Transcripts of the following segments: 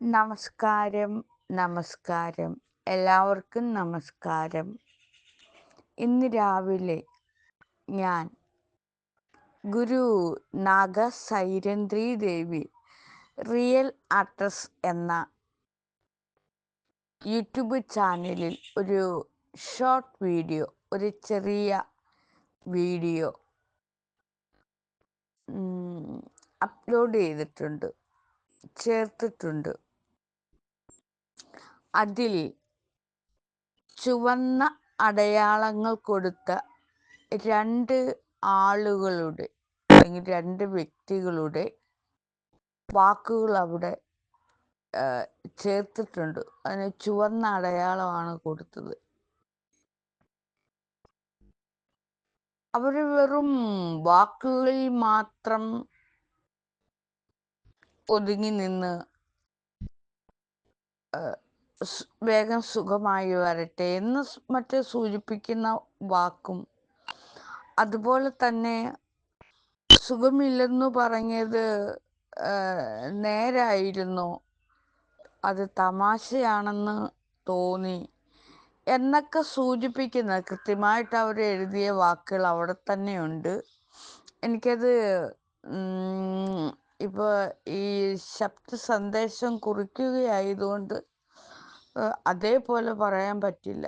നമസ്കാരം നമസ്കാരം. എല്ലാവർക്കും നമസ്കാരം. ഇന്ന് രാവിലെ ഞാൻ ഗുരു നാഗ സൈരന്ദ്രി ദേവി റിയൽ ആർട്ടസ് എന്ന യൂട്യൂബ് ചാനലിൽ ഒരു ഷോർട്ട് വീഡിയോ ഒരു ചെറിയ വീഡിയോ അപ്ലോഡ് ചെയ്തിട്ടുണ്ട് ചേർത്തിട്ടുണ്ട്. അതിൽ ചുവന്ന അടയാളങ്ങൾ കൊടുത്ത രണ്ട് ആളുകളുടെ അല്ലെങ്കിൽ രണ്ട് വ്യക്തികളുടെ വാക്കുകൾ അവിടെ ചേർത്തിട്ടുണ്ട്. അതിന് ചുവന്ന അടയാളമാണ് കൊടുത്തത്. അവർ വെറും വാക്കുകളിൽ മാത്രം ഒതുങ്ങി നിന്ന് വേഗം സുഖമായി വരട്ടെ എന്ന് മറ്റേ സൂചിപ്പിക്കുന്ന വാക്കും. അതുപോലെ തന്നെ സുഖമില്ലെന്നു പറഞ്ഞത് നേരായിരുന്നു. അത് തമാശയാണെന്ന് തോന്നി. എന്നൊക്കെ സൂചിപ്പിക്കുന്ന കൃത്യമായിട്ട് അവർ എഴുതിയ വാക്കുകൾ അവിടെ തന്നെയുണ്ട്. എനിക്കത് ഇപ്പോൾ ഈ ശബ്ദ സന്ദേശം കുറിക്കുകയായതുകൊണ്ട് അതേപോലെ പറയാൻ പറ്റില്ല.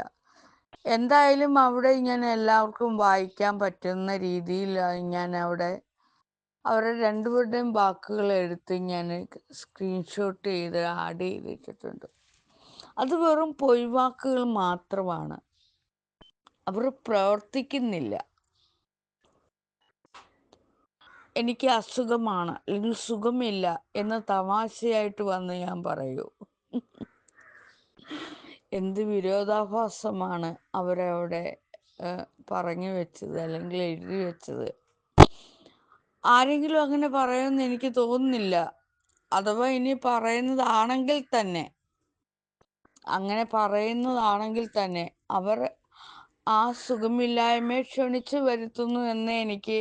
എന്തായാലും അവിടെ ഞാൻ എല്ലാവർക്കും വായിക്കാൻ പറ്റുന്ന രീതിയിൽ ഞാൻ അവിടെ അവരുടെ രണ്ടുപേരുടെയും വാക്കുകൾ എടുത്ത് ഞാൻ സ്ക്രീൻഷോട്ട് ചെയ്ത് ആഡ് ചെയ്തിട്ടുണ്ട് അത് വെറും പൊയ്വാക്കുകൾ മാത്രമാണ്. അവർ പ്രവർത്തിക്കുന്നില്ല. എനിക്ക് അസുഖമാണ്. അല്ലെങ്കിൽ സുഖമില്ല എന്ന് തമാശയായിട്ട് വന്ന് ഞാൻ പറയൂ. എന്ത് വിരോധാഭാസമാണ് അവരവിടെ പറഞ്ഞു വെച്ചത് അല്ലെങ്കിൽ എഴുതി വെച്ചത്. ആരെങ്കിലും അങ്ങനെ പറയുമെന്ന് എനിക്ക് തോന്നുന്നില്ല. അഥവാ ഇനി പറയുന്നതാണെങ്കിൽ തന്നെ. അങ്ങനെ പറയുന്നതാണെങ്കിൽ തന്നെ. അവർ ആ സുഖമില്ലായ്മയെ ക്ഷണിച്ചു വരുത്തുന്നു എന്നേ എനിക്ക്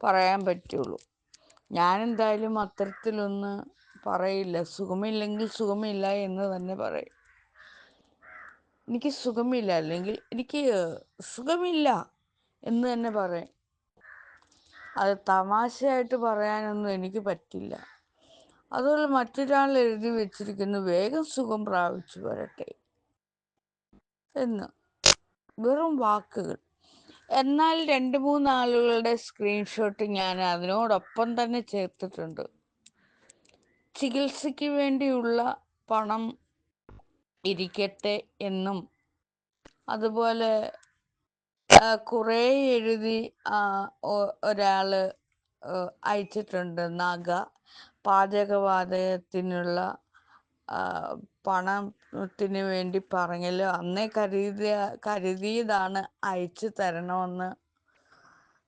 പറയാൻ പറ്റുള്ളൂ. ഞാനെന്തായാലും അത്തരത്തിലൊന്ന് പറയില്ല. സുഖമില്ലെങ്കിൽ സുഖമില്ല എന്ന് തന്നെ പറയും. എനിക്ക് സുഖമില്ല. അല്ലെങ്കിൽ എനിക്ക് സുഖമില്ല എന്ന് തന്നെ പറയാം. അത് തമാശയായിട്ട് പറയാനൊന്നും എനിക്ക് പറ്റില്ല. അതുപോലെ മറ്റൊരാൾ എഴുതി വെച്ചിരിക്കുന്നു വേഗം സുഖം പ്രാപിച്ചു വരട്ടെ എന്ന്. വെറും വാക്കുകൾ. എന്നാൽ രണ്ട് മൂന്ന് ആളുകളുടെ സ്ക്രീൻഷോട്ട് ഞാൻ അതിനോടൊപ്പം തന്നെ ചേർത്തിട്ടുണ്ട്. ചികിത്സയ്ക്ക് വേണ്ടിയുള്ള പണം ഇരിക്കട്ടെ എന്നും. അതുപോലെ കുറേ എഴുതി ഒരാൾ അയച്ചിട്ടുണ്ട്. നഗ പാചകവാതകത്തിനുള്ള പണത്തിന് വേണ്ടി പറഞ്ഞല്ലോ. അന്നേ കരുതിയ കരുതിയതാണ് അയച്ചു തരണമെന്ന്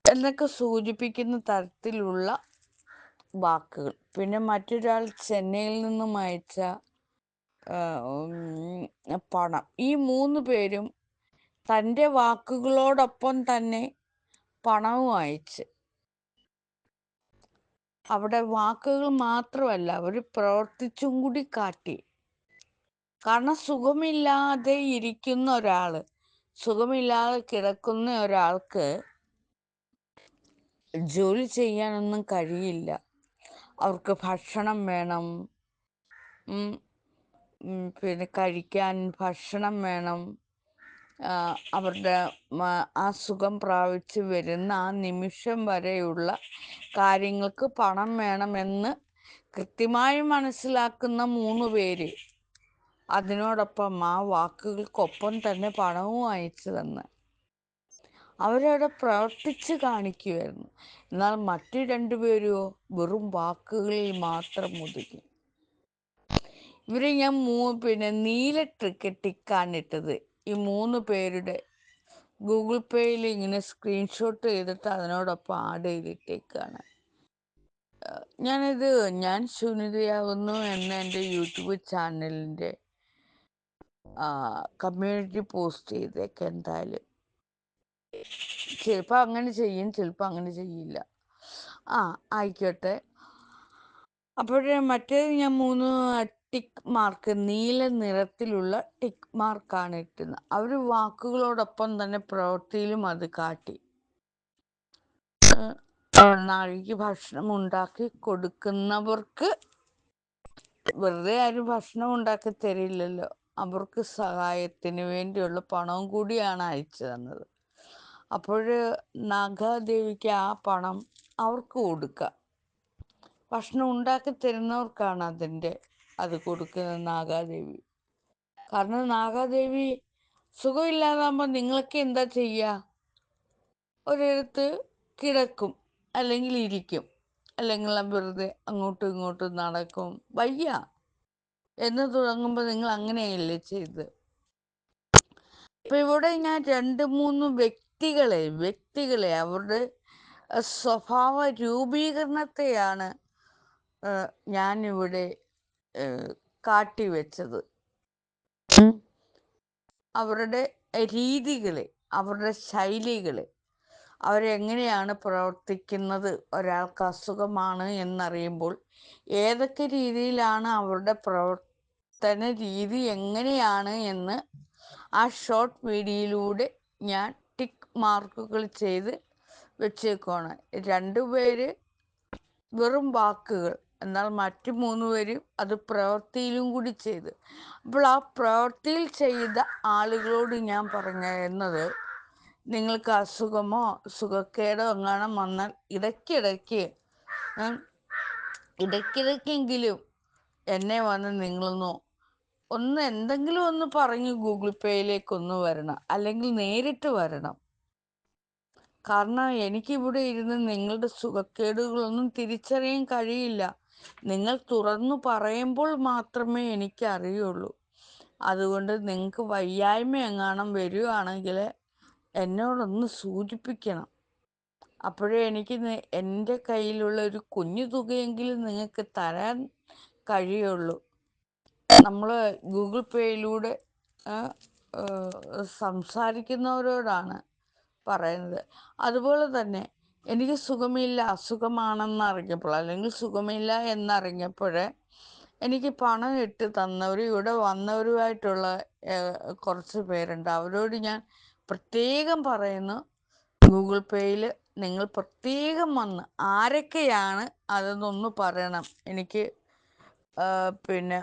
എന്നൊക്കെ സൂചിപ്പിക്കുന്ന തരത്തിലുള്ള വാക്കുകൾ. പിന്നെ മറ്റൊരാൾ ചെന്നൈയിൽ നിന്നും അയച്ച പണം. ഈ മൂന്ന് പേരും തന്റെ വാക്കുകളോടൊപ്പം തന്നെ പണവും അയച്ച്. അവിടെ വാക്കുകൾ മാത്രമല്ല അവർ പ്രവർത്തിച്ചും കൂടി കാട്ടി. കാരണം സുഖമില്ലാതെ ഇരിക്കുന്ന ഒരാൾ സുഖമില്ലാതെ കിടക്കുന്ന ഒരാൾക്ക് ജോലി ചെയ്യാനൊന്നും കഴിയില്ല. അവർക്ക് ഭക്ഷണം വേണം. പിന്നെ കഴിക്കാൻ ഭക്ഷണം വേണം. അവരുടെ അസുഖം സുഖം പ്രാപിച്ച് വരുന്ന ആ നിമിഷം വരെയുള്ള കാര്യങ്ങൾക്ക് പണം വേണമെന്ന് കൃത്യമായി മനസ്സിലാക്കുന്ന മൂന്ന് പേര്. അതിനോടൊപ്പം ആ വാക്കുകൾക്കൊപ്പം തന്നെ പണവും അയച്ചു തന്ന്. അവരവിടെ പ്രവർത്തിച്ച് കാണിക്കുമായിരുന്നു എന്നാൽ മറ്റു രണ്ടുപേരോ വെറും വാക്കുകളിൽ മാത്രം ഒതുങ്ങി. ഇവരെ ഞാൻ മൂ പിന്നെ നീല ടിക്കാനിട്ടത് ഈ മൂന്ന് പേരുടെ ഗൂഗിൾ പേയിൽ ഇങ്ങനെ സ്ക്രീൻഷോട്ട് ചെയ്തിട്ട് അതിനോടൊപ്പം ആഡ് ചെയ്തിട്ടേക്കാണ്. ഞാനിത് ഞാൻ സുനിതയാകുന്നു എന്ന എന്റെ യൂട്യൂബ് ചാനലിന്റെ കമ്മ്യൂണിറ്റി പോസ്റ്റ് ചെയ്തേക്ക് എന്തായാലും. ചിലപ്പോൾ അങ്ങനെ ചെയ്യും ചിലപ്പോൾ അങ്ങനെ ചെയ്യില്ല. ആ ആയിക്കോട്ടെ. അപ്പോഴേ മറ്റേത് ഞാൻ മൂന്ന് ടിക്ക് മാർക്ക് നീല നിറത്തിലുള്ള ടിക്ക് മാർക്കാണ് ഇട്ടുന്നത്. അവർ വാക്കുകളോടൊപ്പം തന്നെ പ്രവൃത്തിയിലും അത് കാട്ടി. നാഴിക്ക് ഭക്ഷണം ഉണ്ടാക്കി കൊടുക്കുന്നവർക്ക് വെറുതെ ആരും ഭക്ഷണം ഉണ്ടാക്കി തരില്ലല്ലോ. അവർക്ക് സഹായത്തിന് വേണ്ടിയുള്ള പണവും കൂടിയാണ് അയച്ചു തന്നത്. അപ്പോൾ നാഗാദേവിക്ക് ആ പണം അവർക്ക് കൊടുക്കുക ഭക്ഷണം ഉണ്ടാക്കി തരുന്നവർക്കാണ് അതിന്റെ അത് കൊടുക്കുന്നത് നാഗാദേവി. കാരണം നാഗാദേവി സുഖമില്ലാതാകുമ്പോൾ നിങ്ങൾക്ക് എന്താ ചെയ്യുക ഒരിടത്ത് കിടക്കും അല്ലെങ്കിൽ ഇരിക്കും അല്ലെങ്കിൽ വെറുതെ അങ്ങോട്ടും ഇങ്ങോട്ടും നടക്കും. വയ്യ. എന്ന് തുടങ്ങുമ്പോൾ നിങ്ങൾ അങ്ങനെയല്ലേ ചെയ്ത്? ഇപ്പൊ ഇവിടെ ഞാൻ രണ്ട് മൂന്ന് വ്യക്തികളെ വ്യക്തികളെ അവരുടെ സ്വഭാവ രൂപീകരണത്തെയാണ് ഞാനിവിടെ കാട്ടിവെച്ചത് അവരുടെ രീതികളെ അവരുടെ ശൈലികളെ അവരെങ്ങനെയാണ് പ്രവർത്തിക്കുന്നത് ഒരാൾക്ക് അസുഖമാണ് എന്നറിയുമ്പോൾ ഏതൊക്കെ രീതിയിലാണ് അവരുടെ പ്രവർത്തന രീതി എങ്ങനെയാണ് എന്ന് ആ ഷോർട്ട് വീഡിയോയിലൂടെ ഞാൻ ടിക്ക് മാർക്കുകൾ ചെയ്ത് വെച്ചേക്കുവാണ്. രണ്ടുപേര് വെറും വാക്കുകൾ എന്നാൽ മറ്റു മൂന്നുപേരും അത് പ്രവൃത്തിയിലും കൂടി ചെയ്ത്. അപ്പോൾ ആ പ്രവൃത്തിയിൽ ചെയ്ത ആളുകളോട് ഞാൻ പറഞ്ഞിരുന്നത് നിങ്ങൾക്ക് അസുഖമോ സുഖക്കേടോ എങ്ങാനും വന്നാൽ ഇടയ്ക്കിടയ്ക്ക് ഇടയ്ക്കിടയ്ക്കെങ്കിലും എന്നെ വന്ന് നിങ്ങളൊന്ന് ഒന്ന് എന്തെങ്കിലും ഒന്ന് പറഞ്ഞ് ഗൂഗിൾ പേയിലേക്ക് ഒന്ന് വരണം അല്ലെങ്കിൽ നേരിട്ട് വരണം. കാരണം എനിക്കിവിടെ ഇരുന്ന് നിങ്ങളുടെ സുഖക്കേടുകളൊന്നും തിരിച്ചറിയാൻ കഴിയില്ല. നിങ്ങൾ തുറന്നു പറയുമ്പോൾ മാത്രമേ എനിക്ക് അറിയുള്ളൂ അതുകൊണ്ട് നിങ്ങൾക്ക് വയ്യായ്മ എങ്ങാനും വരികയാണെങ്കിൽ എന്നോടൊന്ന് സൂചിപ്പിക്കണം. അപ്പോഴേ എനിക്ക് എന്റെ കയ്യിലുള്ള ഒരു കുഞ്ഞു തുകയെങ്കിലും നിങ്ങൾക്ക് തരാൻ കഴിയുള്ളൂ. നമ്മൾ ഗൂഗിൾ പേയിലൂടെ സംസാരിക്കുന്നവരോടാണ് പറയുന്നത്. അതുപോലെ തന്നെ എനിക്ക് സുഖമില്ല അസുഖമാണെന്ന് അറിഞ്ഞപ്പോൾ അല്ലെങ്കിൽ സുഖമില്ല എന്നറിഞ്ഞപ്പോൾ എനിക്ക് പണം ഇട്ട് തന്നവരും ഇവിടെ വന്നവരുമായിട്ടുള്ള കുറച്ച് പേരുണ്ട്. അവരോട് ഞാൻ പ്രത്യേകം പറയുന്നു ഗൂഗിൾ പേയിൽ നിങ്ങൾ പ്രത്യേകം വന്ന് ആരൊക്കെയാണ് അതെന്നൊന്ന് പറയണം. എനിക്ക് പിന്നെ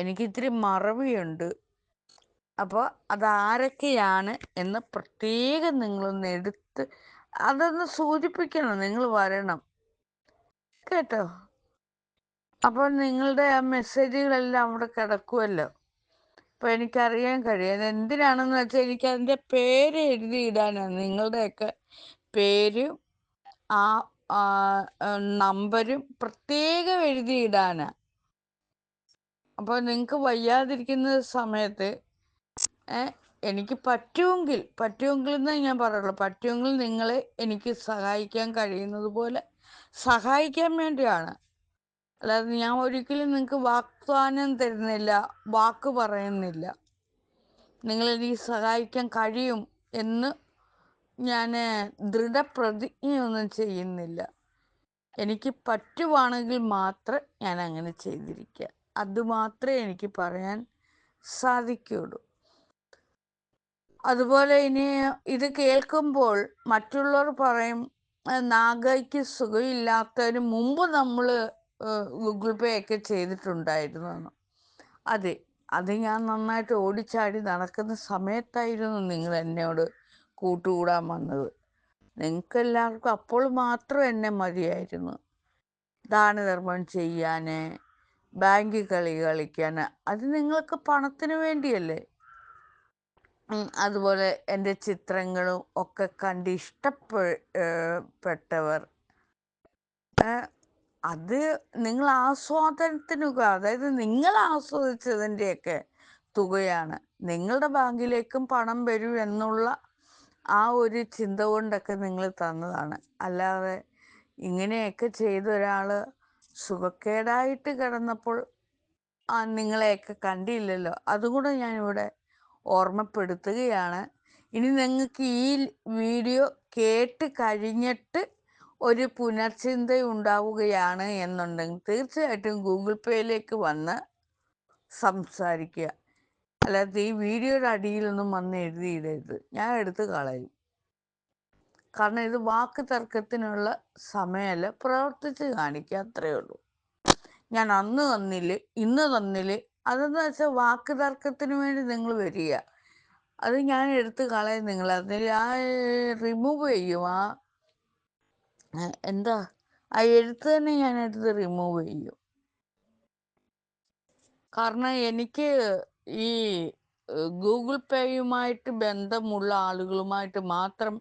എനിക്ക് എനിക്കിത്തിരി മറവിയുണ്ട്. അപ്പോൾ അതാരൊക്കെയാണ് എന്ന് പ്രത്യേകം നിങ്ങളൊന്ന് എടുത്ത് അതൊന്ന് സൂചിപ്പിക്കണം നിങ്ങൾ വരണം. കേട്ടോ? അപ്പോൾ നിങ്ങളുടെ ആ മെസ്സേജുകളെല്ലാം അവിടെ കിടക്കുമല്ലോ അപ്പോൾ എനിക്കറിയാൻ കഴിയും. എന്തിനാണെന്ന് വെച്ചാൽ എനിക്ക് അതിന്റെ പേര് എഴുതിയിടാനാണ് നിങ്ങളുടെയൊക്കെ പേരും ആ നമ്പരും പ്രത്യേകം എഴുതിയിടാനാണ് അപ്പോൾ നിങ്ങൾക്ക് വയ്യാതിരിക്കുന്ന സമയത്ത് എനിക്ക് പറ്റുമെങ്കിൽ പറ്റുമെങ്കിൽ എന്നേ ഞാൻ പറയുള്ളൂ പറ്റുമെങ്കിൽ നിങ്ങളെ എനിക്ക് സഹായിക്കാൻ കഴിയുന്നത് പോലെ സഹായിക്കാൻ വേണ്ടിയാണ്. അല്ലാതെ ഞാൻ ഒരിക്കലും നിങ്ങൾക്ക് വാഗ്ദാനം തരുന്നില്ല വാക്ക് പറയുന്നില്ല. നിങ്ങളെനിക്ക് സഹായിക്കാൻ കഴിയും എന്ന് ഞാൻ ദൃഢപ്രതിജ്ഞയൊന്നും ചെയ്യുന്നില്ല. എനിക്ക് പറ്റുവാണെങ്കിൽ മാത്രം ഞാൻ അങ്ങനെ ചെയ്തിരിക്കുക അതുമാത്രമേ എനിക്ക് പറയാൻ സാധിക്കുകയുള്ളൂ. അതുപോലെ ഇനി ഇത് കേൾക്കുമ്പോൾ മറ്റുള്ളവർ പറയും നാഗയ്ക്ക് സുഖമില്ലാത്തതിന് മുമ്പ് നമ്മൾ ഗൂഗിൾ പേ ഒക്കെ ചെയ്തിട്ടുണ്ടായിരുന്നു അതെ അത് ഞാൻ നന്നായിട്ട് ഓടിച്ചാടി നടക്കുന്ന സമയത്തായിരുന്നു നിങ്ങൾ എന്നോട് കൂട്ടുകൂടാൻ വന്നത്. നിങ്ങൾക്ക് എല്ലാവർക്കും അപ്പോൾ മാത്രം എന്നെ മതിയായിരുന്നു. ദാനധർമ്മം ചെയ്യാൻ ബാങ്ക് കളി കളിക്കാൻ അത് നിങ്ങൾക്ക് പണത്തിന് വേണ്ടിയല്ലേ? അതുപോലെ എന്റെ ചിത്രങ്ങളും ഒക്കെ കണ്ട് ഇഷ്ടപ്പെട്ടവർ അത് നിങ്ങൾ ആസ്വാദനത്തിനുക അതായത് നിങ്ങൾ ആസ്വദിച്ചതിന്റെയൊക്കെ തുകയാണ്. നിങ്ങളുടെ ബാങ്കിലേക്കും പണം വരൂ എന്നുള്ള ആ ഒരു ചിന്ത കൊണ്ടൊക്കെ നിങ്ങൾ തന്നതാണ്. അല്ലാതെ ഇങ്ങനെയൊക്കെ ചെയ്ത ഒരാൾ സുഖക്കേടായിട്ട് കിടന്നപ്പോൾ ആ നിങ്ങളെയൊക്കെ കണ്ടില്ലല്ലോ. അതുകൂടെ ഞാനിവിടെ ഓർമ്മപ്പെടുത്തുകയാണ്. ഇനി നിങ്ങൾക്ക് ഈ വീഡിയോ കേട്ട് കഴിഞ്ഞിട്ട് ഒരു പുനർചിന്ത ഉണ്ടാവുകയാണ് എന്നുണ്ടെങ്കിൽ തീർച്ചയായിട്ടും ഗൂഗിൾ പേയിലേക്ക് വന്ന് സംസാരിക്കുക. അല്ലാതെ ഈ വീഡിയോയുടെ അടിയിലൊന്നും വന്ന് എഴുതിയിടരുത്. ഞാൻ എടുത്ത് കളയും. കാരണം ഇത് വാക്ക് തർക്കത്തിനുള്ള സമയമല്ല. പ്രവർത്തിച്ച് കാണിക്കുക അത്രയേ ഉള്ളൂ. ഞാൻ അന്ന് തന്നില്ല ഇന്ന് തന്നില്ലേ അതെന്ന് വെച്ചാൽ വാക്ക് തർക്കത്തിന് വേണ്ടി നിങ്ങൾ വരിക. അത് ഞാൻ എടുത്ത് കളയും നിങ്ങൾ അതിൽ ആ റിമൂവ് ചെയ്യും. ആ എന്താ? ആ എഴുത്ത് തന്നെ ഞാൻ എടുത്ത് റിമൂവ് ചെയ്യും. കാരണം എനിക്ക് ഈ ഗൂഗിൾ പേയുമായിട്ട് ബന്ധമുള്ള ആളുകളുമായിട്ട് മാത്രം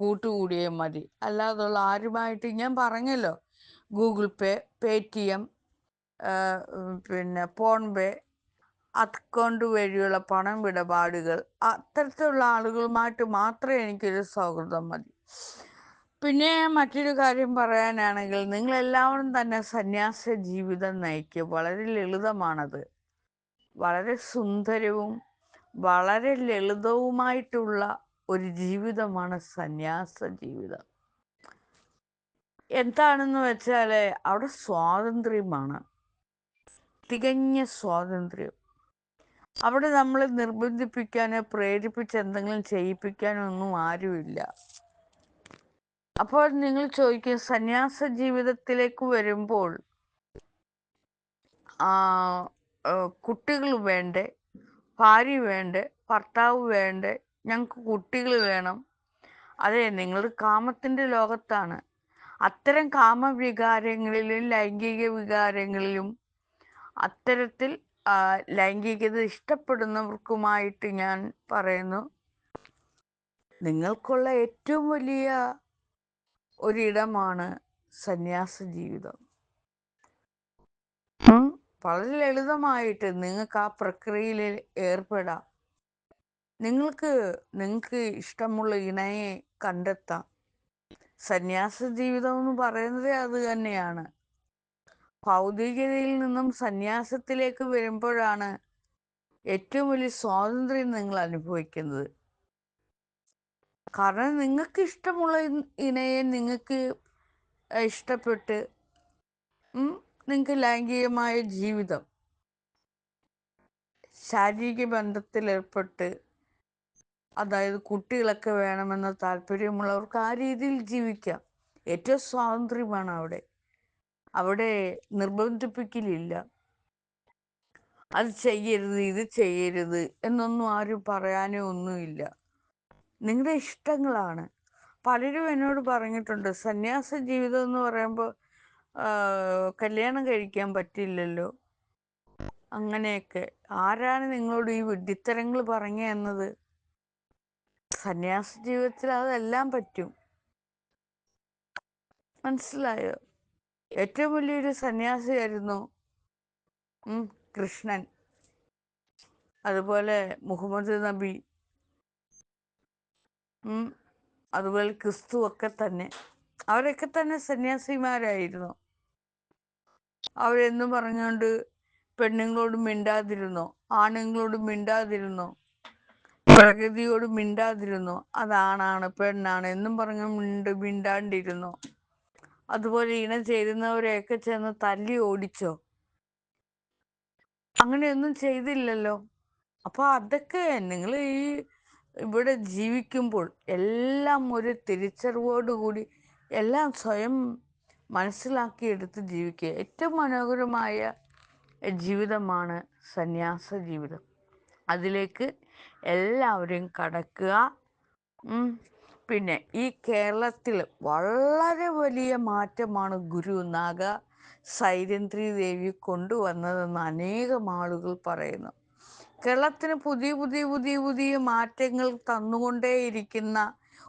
കൂട്ടുകൂടിയേ മതി. അല്ലാതുള്ള ആരുമായിട്ട് ഞാൻ പറഞ്ഞല്ലോ ഗൂഗിൾ പേ പേ ടി എം പിന്നെ ഫോൺ പേ അക്കൗണ്ട് വഴിയുള്ള പണം ഇടപാടുകൾ അത്തരത്തിലുള്ള ആളുകളുമായിട്ട് മാത്രമേ എനിക്കൊരു സൗഹൃദം മതി. പിന്നെ മറ്റൊരു കാര്യം പറയാനാണെങ്കിൽ നിങ്ങളെല്ലാവരും തന്നെ സന്യാസ ജീവിതം നയിക്കുക. വളരെ ലളിതമാണത്. വളരെ സുന്ദരവും വളരെ ലളിതവുമായിട്ടുള്ള ഒരു ജീവിതമാണ് സന്യാസ ജീവിതം. എന്താണെന്ന് വെച്ചാൽ അവിടെ സ്വാതന്ത്ര്യമാണ്. തികഞ്ഞ സ്വാതന്ത്ര്യം. അവിടെ നമ്മളെ നിർബന്ധിപ്പിക്കാനോ പ്രേരിപ്പിച്ച് എന്തെങ്കിലും ചെയ്യിപ്പിക്കാനോ ഒന്നും ആരുമില്ല. അപ്പോൾ നിങ്ങൾ ചോദിക്കും സന്യാസ ജീവിതത്തിലേക്ക് വരുമ്പോൾ കുട്ടികൾ വേണ്ടേ? ഭാര്യ വേണ്ടേ? ഭർത്താവ് വേണ്ടേ? ഞങ്ങൾക്ക് കുട്ടികൾ വേണം. അതെ നിങ്ങൾ കാമത്തിന്റെ ലോകത്താണ്. അത്തരം കാമവികാരങ്ങളിലും ലൈംഗിക വികാരങ്ങളിലും അത്തരത്തിൽ ലൈംഗികത ഇഷ്ടപ്പെടുന്നവർക്കുമായിട്ട് ഞാൻ പറയുന്നു. നിങ്ങൾക്കുള്ള ഏറ്റവും വലിയ ഒരിടമാണ് സന്യാസ ജീവിതം. വളരെ ലളിതമായിട്ട് നിങ്ങൾക്ക് ആ പ്രക്രിയയിൽ ഏർപ്പെടാം. നിങ്ങൾക്ക് നിങ്ങൾക്ക് ഇഷ്ടമുള്ള ഇണയെ കണ്ടെത്താം. സന്യാസ ജീവിതം എന്ന് പറയുന്നത് അത് തന്നെയാണ്. ഭൗതികതയിൽ നിന്നും സന്യാസത്തിലേക്ക് വരുമ്പോഴാണ് ഏറ്റവും വലിയ സ്വാതന്ത്ര്യം നിങ്ങൾ അനുഭവിക്കുന്നത്. കാരണം നിങ്ങൾക്ക് ഇഷ്ടമുള്ള ഇണയെ നിങ്ങൾക്ക് ഇഷ്ടപ്പെട്ട് നിങ്ങൾക്ക് ലൈംഗികമായ ജീവിതം ശാരീരിക ബന്ധത്തിൽ ഏർപ്പെട്ട് അതായത് കുട്ടികളൊക്കെ വേണമെന്ന താല്പര്യമുള്ളവർക്ക് ആ രീതിയിൽ ജീവിക്കാം. ഏറ്റവും സ്വാതന്ത്ര്യമാണ് അവിടെ. അവിടെ നിർബന്ധിപ്പിക്കലില്ല. അത് ചെയ്യരുത് ഇത് ചെയ്യരുത് എന്നൊന്നും ആരും പറയാനോ ഒന്നുമില്ല. നിങ്ങളുടെ ഇഷ്ടങ്ങളാണ്. പലരും എന്നോട് പറഞ്ഞിട്ടുണ്ട് സന്യാസ ജീവിതം എന്ന് പറയുമ്പോൾ കല്യാണം കഴിക്കാൻ പറ്റില്ലല്ലോ. അങ്ങനെയൊക്കെ. ആരാണ് നിങ്ങളോട് ഈ വിഡ്ഢിത്തരങ്ങൾ പറഞ്ഞു എന്നത്? സന്യാസ ജീവിതത്തിൽ അതെല്ലാം പറ്റും. മനസ്സിലായോ? ഏറ്റവും വലിയൊരു സന്യാസിയായിരുന്നു കൃഷ്ണൻ. അതുപോലെ മുഹമ്മദ് നബി അതുപോലെ ക്രിസ്തു ഒക്കെ തന്നെ. അവരൊക്കെ തന്നെ സന്യാസിമാരായിരുന്നു. അവരെന്നും പറഞ്ഞുകൊണ്ട് പെണ്ണുങ്ങളോട് മിണ്ടാതിരുന്നു ആണുങ്ങളോട് മിണ്ടാതിരുന്നു പ്രകൃതിയോട് മിണ്ടാതിരുന്നു. അതാണാണ് പെണ്ണാണ് എന്നും പറഞ്ഞു മിണ്ട് മിണ്ടാണ്ടിരുന്നോ. അതുപോലെ ഇണ ചേരുന്നവരെയൊക്കെ ചെന്ന് തല്ലി ഓടിച്ചോ? അങ്ങനെയൊന്നും ചെയ്തില്ലല്ലോ. അപ്പൊ അതൊക്കെ നിങ്ങൾ ഈ ഇവിടെ ജീവിക്കുമ്പോൾ എല്ലാം ഒരു തിരിച്ചറിവോടുകൂടി എല്ലാം സ്വയം മനസ്സിലാക്കിയെടുത്ത് ജീവിക്കുക. ഏറ്റവും മനോഹരമായ ജീവിതമാണ് സന്യാസ ജീവിതം. അതിലേക്ക് എല്ലാവരും കടക്കുക. പിന്നെ ഈ കേരളത്തിൽ വളരെ വലിയ മാറ്റമാണ് ഗുരു നാഗ സൈരന്ധ്രി ദേവി കൊണ്ടുവന്നതെന്ന് അനേകം ആളുകൾ പറയുന്നു. കേരളത്തിന് പുതിയ പുതിയ പുതിയ പുതിയ മാറ്റങ്ങൾ തന്നുകൊണ്ടേയിരിക്കുന്ന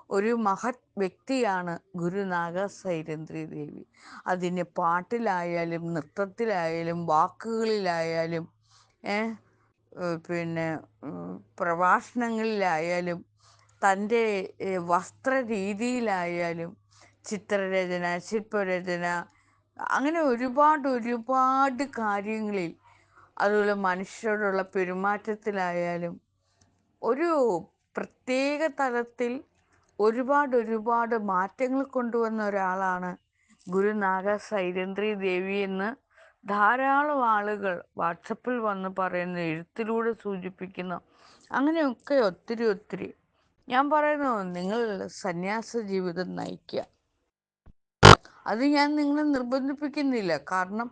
ഒരു മഹത് വ്യക്തിയാണ് ഗുരുനാഗ സൈരന്ധ്രി ദേവി. അതിന് പാട്ടിലായാലും നൃത്തത്തിലായാലും വാക്കുകളിലായാലും പിന്നെ പ്രഭാഷണങ്ങളിലായാലും തന്റെ ഏഹ്, വസ്ത്രരീതിയിലായാലും ചിത്രരചന ശില്പരചന അങ്ങനെ ഒരുപാട് ഒരുപാട് കാര്യങ്ങളിൽ അതുപോലെ മനുഷ്യരോടുള്ള പെരുമാറ്റത്തിലായാലും ഒരു പ്രത്യേക തലത്തിൽ ഒരുപാട് ഒരുപാട് മാറ്റങ്ങൾ കൊണ്ടുവന്ന ഒരാളാണ് ഗുരുനാഗ സൈരന്ദ്രി ദേവി എന്ന് ധാരാളം ആളുകൾ വാട്സപ്പിൽ വന്ന് പറയുന്ന എഴുത്തിലൂടെ സൂചിപ്പിക്കുന്ന അങ്ങനെയൊക്കെ ഒത്തിരി ഒത്തിരി ഞാൻ പറയുന്നു നിങ്ങൾ സന്യാസ ജീവിതം നയിക്കുക. അത് ഞാൻ നിങ്ങളെ നിർബന്ധിപ്പിക്കുന്നില്ല. കാരണം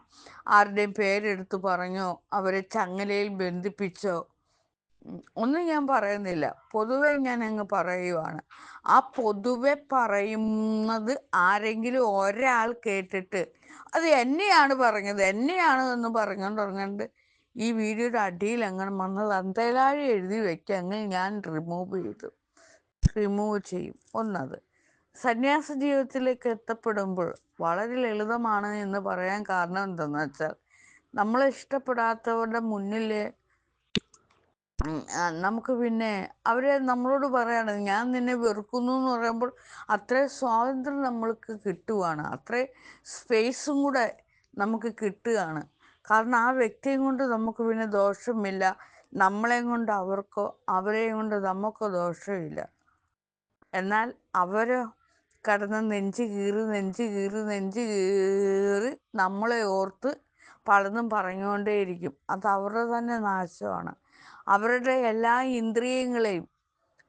ആരുടെയും പേരെടുത്ത് പറഞ്ഞോ അവരെ ചങ്ങലയിൽ ബന്ധിപ്പിച്ചോ ഒന്നും ഞാൻ പറയുന്നില്ല. പൊതുവെ ഞാൻ അങ്ങ് പറയുവാണ്. ആ പൊതുവെ പറയുന്നത് ആരെങ്കിലും ഒരാൾ കേട്ടിട്ട് അത് എന്നെയാണ് പറഞ്ഞത് എന്നെയാണ് എന്ന് പറഞ്ഞുകൊണ്ട് പറഞ്ഞുകൊണ്ട് ഈ വീഡിയോയുടെ അടിയിൽ അങ്ങനെ വന്നത് അന്തേലാഴി എഴുതി അങ്ങനെ ഞാൻ റിമൂവ് ചെയ്തു. റിമൂവ് ചെയ്യും ഒന്നത്. സന്യാസ ജീവിതത്തിലേക്ക് എത്തപ്പെടുമ്പോൾ വളരെ ലളിതമാണ് എന്ന് പറയാൻ കാരണം എന്തെന്ന് വെച്ചാൽ നമ്മൾ ഇഷ്ടപ്പെടാത്തവരുടെ മുന്നിൽ നമുക്ക് പിന്നെ അവരെ നമ്മളോട് പറയാണ് ഞാൻ നിന്നെ വെറുക്കുന്നു എന്ന് പറയുമ്പോൾ അത്രയും സ്വാതന്ത്ര്യം നമ്മൾക്ക് കിട്ടുവാണ്. അത്രയും സ്പേസും കൂടെ നമുക്ക് കിട്ടുകയാണ്. കാരണം ആ വ്യക്തിയും കൊണ്ട് നമുക്ക് പിന്നെ ദോഷമില്ല. നമ്മളെയും കൊണ്ട് അവർക്കോ അവരെയും കൊണ്ട് നമുക്കോ ദോഷമില്ല. എന്നാൽ അവർ കടന്ന് നെഞ്ച് കീറി നെഞ്ച് കീറി നെഞ്ച് കീറി നമ്മളെ ഓർത്ത് പലതും പറഞ്ഞുകൊണ്ടേയിരിക്കും. അത് അവരുടെ തന്നെ നാശമാണ്. അവരുടെ എല്ലാ ഇന്ദ്രിയങ്ങളെയും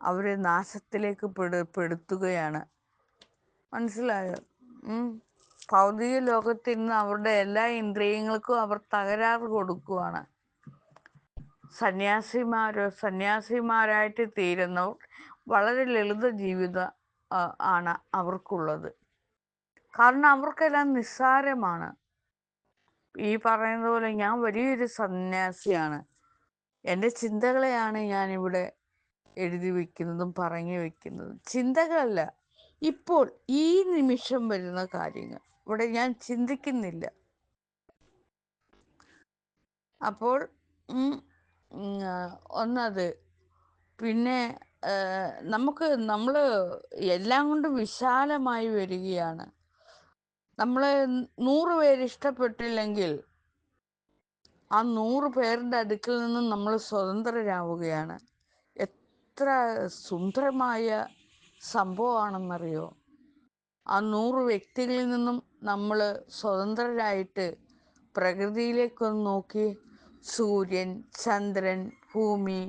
അവരെ നാശത്തിലേക്ക് പെടു പെടുത്തുകയാണ്. മനസ്സിലായോ? ഭൗതിക ലോകത്തിൽ നിന്ന് അവരുടെ എല്ലാ ഇന്ദ്രിയങ്ങൾക്കും അവർ തകരാറ് കൊടുക്കുവാണ്. സന്യാസിമാരോ സന്യാസിമാരായിട്ട് തീരുന്നവർ വളരെ ലളിത ജീവിത ആണ് അവർക്കുള്ളത്. കാരണം അവർക്കെല്ലാം നിസ്സാരമാണ്. ഈ പറയുന്ന പോലെ ഞാൻ വലിയൊരു സന്യാസിയാണ്. എന്റെ ചിന്തകളെയാണ് ഞാനിവിടെ എഴുതി വയ്ക്കുന്നതും പറഞ്ഞു വയ്ക്കുന്നതും ചിന്തകളല്ല ഇപ്പോൾ ഈ നിമിഷം വരുന്ന കാര്യങ്ങൾ. ഇവിടെ ഞാൻ ചിന്തിക്കുന്നില്ല. അപ്പോൾ ഒന്നത്. പിന്നെ നമുക്ക് നമ്മൾ എല്ലാം കൊണ്ടും വിശാലമായി വരികയാണ്. നമ്മളെ നൂറ് പേര് ഇഷ്ടപ്പെട്ടില്ലെങ്കിൽ ആ നൂറ് പേരുടെ അടുക്കിൽ നിന്നും നമ്മൾ സ്വതന്ത്രരാവുകയാണ്. എത്ര സുന്ദരമായ സംഭവമാണെന്നറിയോ? ആ നൂറ് വ്യക്തികളിൽ നിന്നും നമ്മൾ സ്വതന്ത്രരായിട്ട് പ്രകൃതിയിലേക്കൊന്ന് നോക്കി. സൂര്യൻ ചന്ദ്രൻ ഭൂമി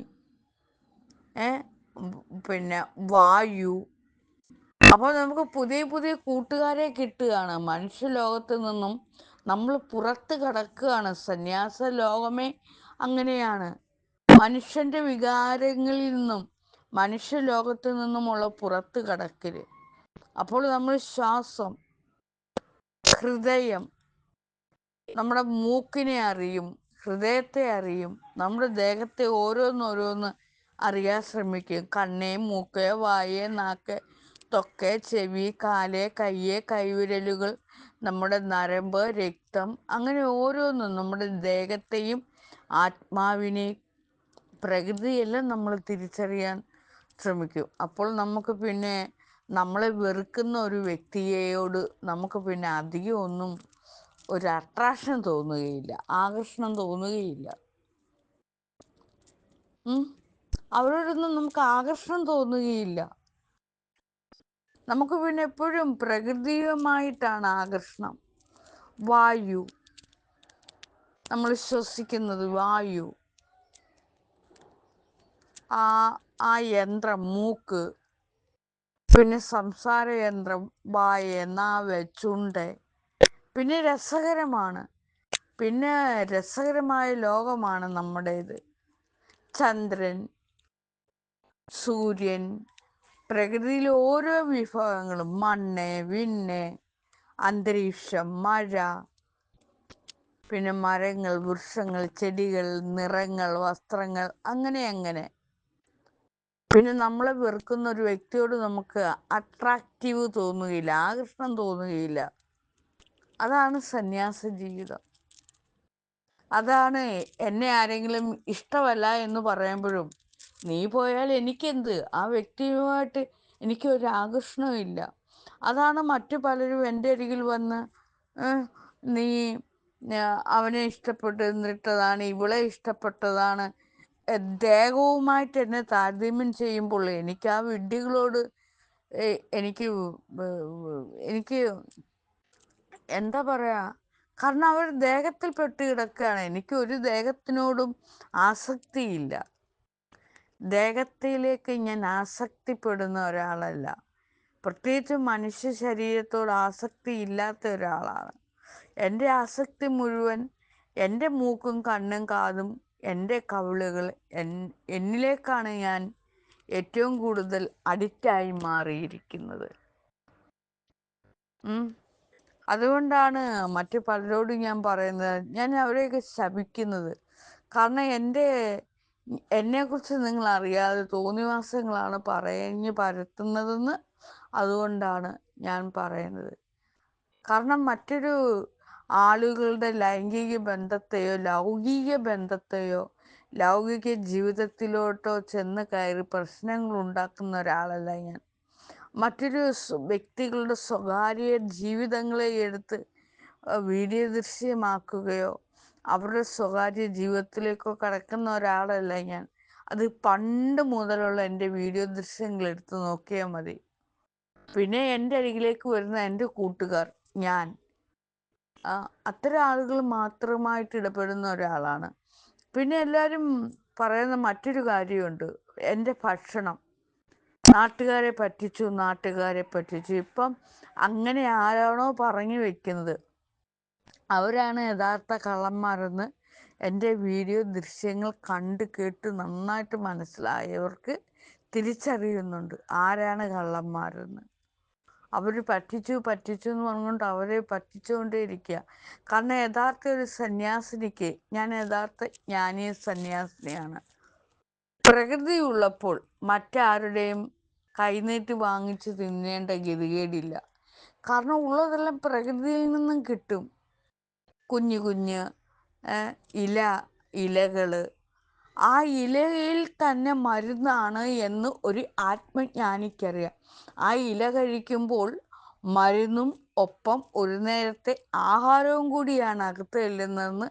പിന്നെ വായു. അപ്പോൾ നമുക്ക് പുതിയ പുതിയ കൂട്ടുകാരെ കിട്ടുകയാണ്. മനുഷ്യ ലോകത്ത് നിന്നും നമ്മൾ പുറത്ത് കടക്കുകയാണ്. സന്യാസ ലോകമേ അങ്ങനെയാണ്. മനുഷ്യന്റെ വികാരങ്ങളിൽ നിന്നും മനുഷ്യ ലോകത്ത് നിന്നുമുള്ള പുറത്ത് കടക്കൽ അപ്പോൾ നമ്മൾ ശ്വാസം ഹൃദയം നമ്മുടെ മൂക്കിനെ അറിയും ഹൃദയത്തെ അറിയും നമ്മുടെ ദേഹത്തെ ഓരോന്നോരോന്ന് അറിയാൻ ശ്രമിക്കും. കണ്ണേ മൂക്ക് വായ നാക്ക് തൊക്കെ ചെവി കാൽ കയ്യ് കൈവിരലുകൾ നമ്മുടെ നരമ്പ് രക്തം അങ്ങനെ ഓരോന്നും നമ്മുടെ ദേഹത്തെയും ആത്മാവിനെ പ്രകൃതിയെല്ലാം നമ്മൾ തിരിച്ചറിയാൻ ശ്രമിക്കും. അപ്പോൾ നമുക്ക് പിന്നെ നമ്മളെ വെറുക്കുന്ന ഒരു വ്യക്തിയോട് നമുക്ക് പിന്നെ അധികം ഒന്നും ഒരു അട്രാക്ഷൻ തോന്നുകയില്ല. ആകർഷണം തോന്നുകയില്ല. അവരോടൊന്നും നമുക്ക് ആകർഷണം തോന്നുകയില്ല. നമുക്ക് പിന്നെ എപ്പോഴും പ്രകൃതിയുമായിട്ടാണ് ആകർഷണം. വായു. നമ്മൾ ശ്വസിക്കുന്നത് വായു. ആ ആ യന്ത്രം മൂക്ക്. പിന്നെ സംസാര യന്ത്രം വായ നാവ് ചുണ്ട്. പിന്നെ രസകരമാണ്. പിന്നെ രസകരമായ ലോകമാണ് നമ്മുടേത്. ചന്ദ്രൻ സൂര്യൻ പ്രകൃതിയിലെ ഓരോ വിഭവങ്ങളും മണ്ണ് വിണ്ണ് അന്തരീക്ഷം മഴ പിന്നെ മരങ്ങൾ വൃക്ഷങ്ങൾ ചെടികൾ നിറങ്ങൾ വസ്ത്രങ്ങൾ അങ്ങനെ അങ്ങനെ. പിന്നെ നമ്മളെ വെറുക്കുന്ന ഒരു വ്യക്തിയോട് നമുക്ക് അട്രാക്റ്റീവ് തോന്നുകയില്ല ആകർഷണം തോന്നുകയില്ല. അതാണ് സന്യാസ ജീവിതം. അതാണ് എന്നെ ആരെങ്കിലും ഇഷ്ടമല്ല എന്ന് പറയുമ്പോഴും നീ പോയാൽ എനിക്കെന്ത്? ആ വ്യക്തിയുമായിട്ട് എനിക്കൊരു ആകർഷണമില്ല അതാണ് മറ്റു പലരും എന്റെ അരികിൽ വന്ന് നീ അവനെ ഇഷ്ടപ്പെട്ടിരുന്നിട്ടതാണ് ഇവളെ ഇഷ്ടപ്പെട്ടതാണ് ദേഹവുമായിട്ട് എന്നെ താരതമ്യം ചെയ്യുമ്പോൾ എനിക്ക് ആ വിഡ്ഢികളോട് എനിക്ക് എനിക്ക് എന്താ പറയാ കാരണം അവർ ദേഹത്തിൽ പെട്ട് കിടക്കുകയാണ്. എനിക്ക് ഒരു ദേഹത്തിനോടും ആസക്തിയില്ല. ദേഹത്തിലേക്ക് ഞാൻ ആസക്തിപ്പെടുന്ന ഒരാളല്ല. പ്രത്യേകിച്ച് മനുഷ്യ ശരീരത്തോട് ആസക്തി ഇല്ലാത്ത ഒരാളാണ്. എന്റെ ആസക്തി മുഴുവൻ എന്റെ മൂക്കും കണ്ണും കാതും എന്റെ കവിളുകൾ എൻ എന്നിലേക്കാണ് ഞാൻ ഏറ്റവും കൂടുതൽ അഡിക്റ്റായി മാറിയിരിക്കുന്നത്. അതുകൊണ്ടാണ് മറ്റു പലരോടും ഞാൻ പറയുന്നത്. ഞാൻ അവരെയൊക്കെ ശപിക്കുന്നത്. കാരണം എന്റെ എന്നെക്കുറിച്ച് നിങ്ങൾ അറിയാതെ തോന്നിവാസങ്ങളാണ് പറഞ്ഞ് പരത്തുന്നതെന്ന് അതുകൊണ്ടാണ് ഞാൻ പറയുന്നത്. കാരണം മറ്റൊരു ആളുകളുടെ ലൈംഗിക ബന്ധത്തെയോ ലൗകിക ബന്ധത്തെയോ ലൗകിക ജീവിതത്തിലോട്ടോ ചെന്ന് കയറി പ്രശ്നങ്ങൾ ഉണ്ടാക്കുന്ന ഒരാളല്ല ഞാൻ. മറ്റൊരു വ്യക്തികളുടെ സ്വകാര്യ ജീവിതങ്ങളെ എടുത്ത് വീഡിയോ ദൃശ്യമാക്കുകയോ അവരുടെ സ്വകാര്യ ജീവിതത്തിലേക്കോ കടക്കുന്ന ഒരാളല്ല ഞാൻ. അത് പണ്ട് മുതലുള്ള എന്റെ വീഡിയോ ദൃശ്യങ്ങൾ എടുത്ത് നോക്കിയാൽ മതി. പിന്നെ എന്റെ അരികിലേക്ക് വരുന്ന എന്റെ കൂട്ടുകാർ ഞാൻ. അത്തരം ആളുകൾ മാത്രമായിട്ട് ഇടപെടുന്ന ഒരാളാണ്. പിന്നെ എല്ലാവരും പറയുന്ന മറ്റൊരു കാര്യമുണ്ട്. എന്റെ ഭക്ഷണം. നാട്ടുകാരെ പറ്റിച്ചു നാട്ടുകാരെ പറ്റിച്ചു. ഇപ്പം അങ്ങനെ ആരാണോ പറഞ്ഞു വെക്കുന്നത്. അവരാണ് യഥാർത്ഥ കള്ളന്മാരെന്ന് എന്റെ വീഡിയോ ദൃശ്യങ്ങൾ കണ്ട് കേട്ട് നന്നായിട്ട് മനസ്സിലായവർക്ക് തിരിച്ചറിയുന്നുണ്ട് ആരാണ് കള്ളന്മാരെന്ന്. അവർ പറ്റിച്ചു പറ്റിച്ചു എന്ന് പറഞ്ഞുകൊണ്ട് അവരെ പറ്റിച്ചുകൊണ്ടേ ഇരിക്കുക കാരണം യഥാർത്ഥ ഒരു സന്യാസിനിക്ക് ഞാൻ യഥാർത്ഥ ജ്ഞാനീയ സന്യാസിനിയാണ്. പ്രകൃതി ഉള്ളപ്പോൾ മറ്റാരുടെയും കൈനീട്ടി വാങ്ങിച്ച് തിന്നേണ്ട ഗതികേടില്ല. കാരണം ഉള്ളതെല്ലാം പ്രകൃതിയിൽ നിന്നും കിട്ടും. കുഞ്ഞു കുഞ്ഞ് ഇല ഇലകൾ ആ ഇലയിൽ തന്നെ മരുന്നാണ് എന്ന് ഒരു ആത്മജ്ഞാനിക്കറിയാം. ആ ഇല കഴിക്കുമ്പോൾ മരുന്നും ഒപ്പം ഒരു നേരത്തെ ആഹാരവും കൂടിയാണ് അകത്ത് ചെല്ലുന്നതെന്ന്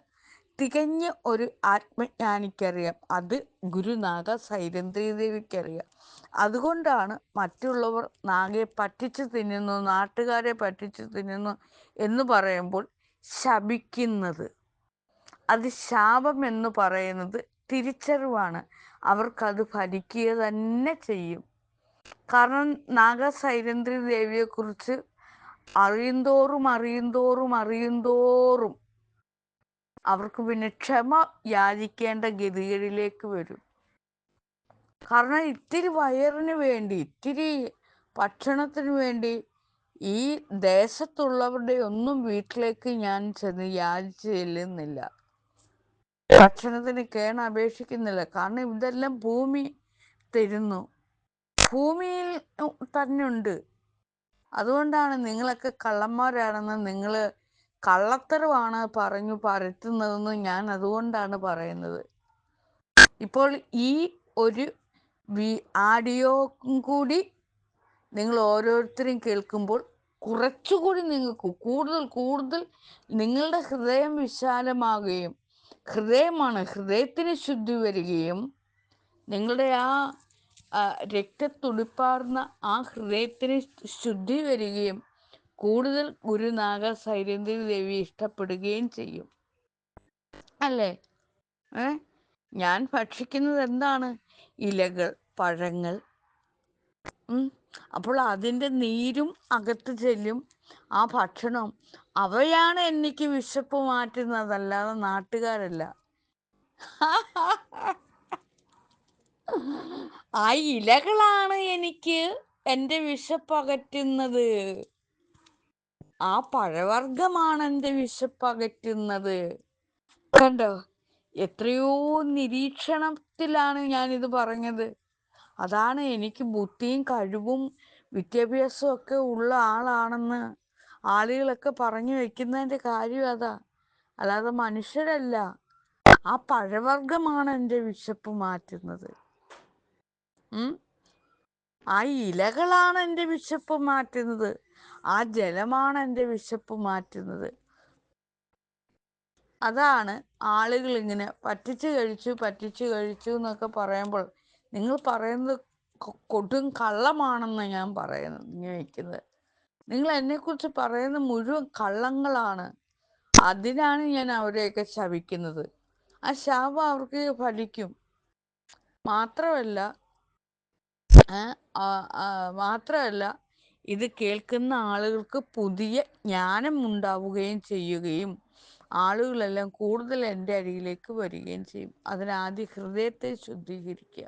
തികഞ്ഞ ഒരു ആത്മജ്ഞാനിക്കറിയാം. അത് ഗുരുനാഗ സൈരന്ദ്രീദേവിക്കറിയാം അതുകൊണ്ടാണ് മറ്റുള്ളവർ നാഗയെ പറ്റിച്ച് തിന്നുന്നു നാട്ടുകാരെ പറ്റിച്ച് തിന്നുന്നു എന്ന് പറയുമ്പോൾ ശപിക്കുന്നത്. അത് ശാപം എന്ന് പറയുന്നത് തിരിച്ചറിവാണ്. അവർക്കത് ഭരിക്കുക തന്നെ ചെയ്യും. കാരണം നാഗസൈരന്ദ്രി ദേവിയെക്കുറിച്ച് അറിയുന്തോറും അറിയുന്തോറും അറിയുന്തോറും അവർക്ക് പിന്നെ ക്ഷമ യാചിക്കേണ്ട ഗതികളിലേക്ക് വരും. കാരണം ഇത്തിരി വയറിന് വേണ്ടി ഇത്തിരി ഭക്ഷണത്തിന് വേണ്ടി ഈ ദേശത്തുള്ളവരുടെ ഒന്നും വീട്ടിലേക്ക് ഞാൻ ചെന്ന് യാചിച്ച് ചെല്ലുന്നില്ല. ഭക്ഷണത്തിന് കേണ അപേക്ഷിക്കുന്നില്ല. കാരണം ഇതെല്ലാം ഭൂമി തരുന്നു. ഭൂമിയിൽ തന്നെ ഉണ്ട്. അതുകൊണ്ടാണ് നിങ്ങളൊക്കെ കള്ളന്മാരാണെന്ന് നിങ്ങൾ കള്ളത്തരമാണ് പറഞ്ഞു പരത്തുന്നതെന്ന് ഞാൻ അതുകൊണ്ടാണ് പറയുന്നത്. ഇപ്പോൾ ഈ ഒരു വി ആഡിയോ കൂടി നിങ്ങൾ ഓരോരുത്തരെയും കേൾക്കുമ്പോൾ കുറച്ചുകൂടി നിങ്ങൾക്ക് കൂടുതൽ കൂടുതൽ നിങ്ങളുടെ ഹൃദയം വിശാലമാകുകയും ഹൃദയമാണ് ഹൃദയത്തിന് ശുദ്ധി വരികയും നിങ്ങളുടെ ആ രക്തത്തുടിപ്പാർന്ന ആ ഹൃദയത്തിന് ശുദ്ധി വരികയും കൂടുതൽ ഗുരുനാഗ സൈരന്ദ്രി ദേവി ഇഷ്ടപ്പെടുകയും ചെയ്യും. അല്ലേ? ഏ? ഞാൻ ഭക്ഷിക്കുന്നത് എന്താണ്? ഇലകൾ പഴങ്ങൾ. അപ്പോൾ അതിന്റെ നീരും അകത്ത് ചെല്ലും. ആ ഭക്ഷണം അവയാണ് എനിക്ക് വിശപ്പ് മാറ്റുന്നതല്ലാതെ നാട്ടുകാരല്ല. ആ ഇലകളാണ് എനിക്ക് എന്റെ വിശപ്പ് അകറ്റുന്നത്. ആ പഴവർഗമാണ് എന്റെ വിശപ്പ് അകറ്റുന്നത്. കണ്ടോ? എത്രയോ നിരീക്ഷണത്തിലാണ് ഞാനിത് പറഞ്ഞത്. അതാണ് എനിക്ക് ബുദ്ധിയും കഴിവും വിദ്യാഭ്യാസവും ഒക്കെ ഉള്ള ആളാണെന്ന് ആളുകളൊക്കെ പറഞ്ഞു വെക്കുന്നതിന്റെ കാര്യം അതാ. അല്ലാതെ മനുഷ്യരല്ല. ആ പഴവർഗമാണ് എന്റെ വിശപ്പ് മാറ്റുന്നത്? ആ ഇലകളാണ് എന്റെ വിശപ്പ് മാറ്റുന്നത്. ആ ജലമാണ് എന്റെ വിശപ്പ് മാറ്റുന്നത്. അതാണ് ആളുകൾ ഇങ്ങനെ പറ്റിച്ചു കഴിച്ചു പറ്റിച്ചു കഴിച്ചു എന്നൊക്കെ പറയുമ്പോൾ നിങ്ങൾ പറയുന്നത് കൊടും കള്ളമാണെന്ന് ഞാൻ പറയുന്നു വിനിയോഗിക്കുന്നത് നിങ്ങൾ എന്നെക്കുറിച്ച് പറയുന്നത് മുഴുവൻ കള്ളങ്ങളാണ്. അതിനാണ് ഞാൻ അവരെയൊക്കെ ശപിക്കുന്നത്. ആ ശാപം അവർക്ക് ഫലിക്കും. മാത്രമല്ല മാത്രമല്ല ഇത് കേൾക്കുന്ന ആളുകൾക്ക് പുതിയ ജ്ഞാനം ഉണ്ടാവുകയും ചെയ്യുകയും ആളുകളെല്ലാം കൂടുതൽ എന്റെ അരികിലേക്ക് വരികയും ചെയ്യും. അതിനാദ്യം ഹൃദയത്തെ ശുദ്ധീകരിക്കുക.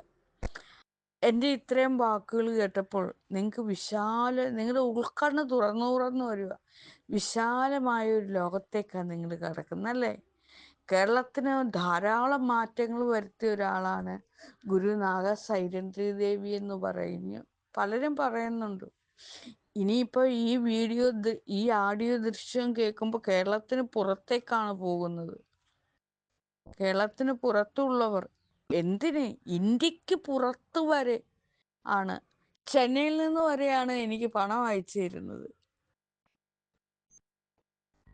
എന്റെ ഇത്രയും വാക്കുകൾ കേട്ടപ്പോൾ നിങ്ങൾക്ക് വിശാല നിങ്ങളുടെ ഉൾക്കണ്ണ് തുറന്നു തുറന്നു വരിക. വിശാലമായ ഒരു ലോകത്തേക്കാണ് നിങ്ങൾ കിടക്കുന്നത് അല്ലേ? കേരളത്തിന് ധാരാളം മാറ്റങ്ങൾ വരുത്തിയ ഒരാളാണ് ഗുരുനാഗ സൈരന്ദ്രി ദേവി എന്ന് പറയുന്നു. പലരും പറയുന്നുണ്ട്. ഇനിയിപ്പോൾ ഈ വീഡിയോ ഈ ആഡിയോ ദൃശ്യം കേൾക്കുമ്പോൾ കേരളത്തിന് പുറത്തേക്കാണ് പോകുന്നത്. കേരളത്തിന് പുറത്തുള്ളവർ എന്തിന് ഇന്ത്യയ്ക്ക് പുറത്ത് വരെ ആണ്. ചെന്നൈയിൽ നിന്ന് വരെയാണ് എനിക്ക് പണം അയച്ചു തരുന്നത്.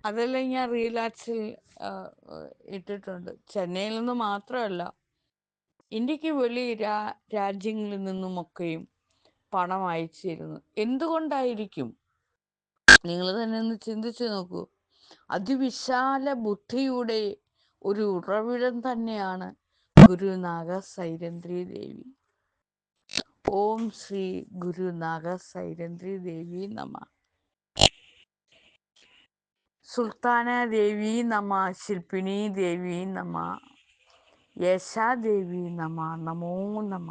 അതെല്ലാം ഞാൻ റീലാക്സിൽ ഇട്ടിട്ടുണ്ട്. ചെന്നൈയിൽ നിന്ന് മാത്രമല്ല ഇന്ത്യയ്ക്ക് വെളി രാ രാജ്യങ്ങളിൽ നിന്നുമൊക്കെയും പണം അയച്ചു തരുന്നു എന്തുകൊണ്ടായിരിക്കും? നിങ്ങൾ തന്നെ ഒന്ന് ചിന്തിച്ചു നോക്കൂ. അതിവിശാല ബുദ്ധിയുടെ ഒരു ഉറവിടം തന്നെയാണ് ഗുരുനാഗ സൈരന്ധ്രി ദേവി ഓം ശ്രീ ഗുരുനാഗ സൈരന്ധ്രി ദേവി നമ. സുൽത്താന ദേവി നമ ശില്പിനി ദേവി നമ യേശാദേവി നമ നമോ നമ.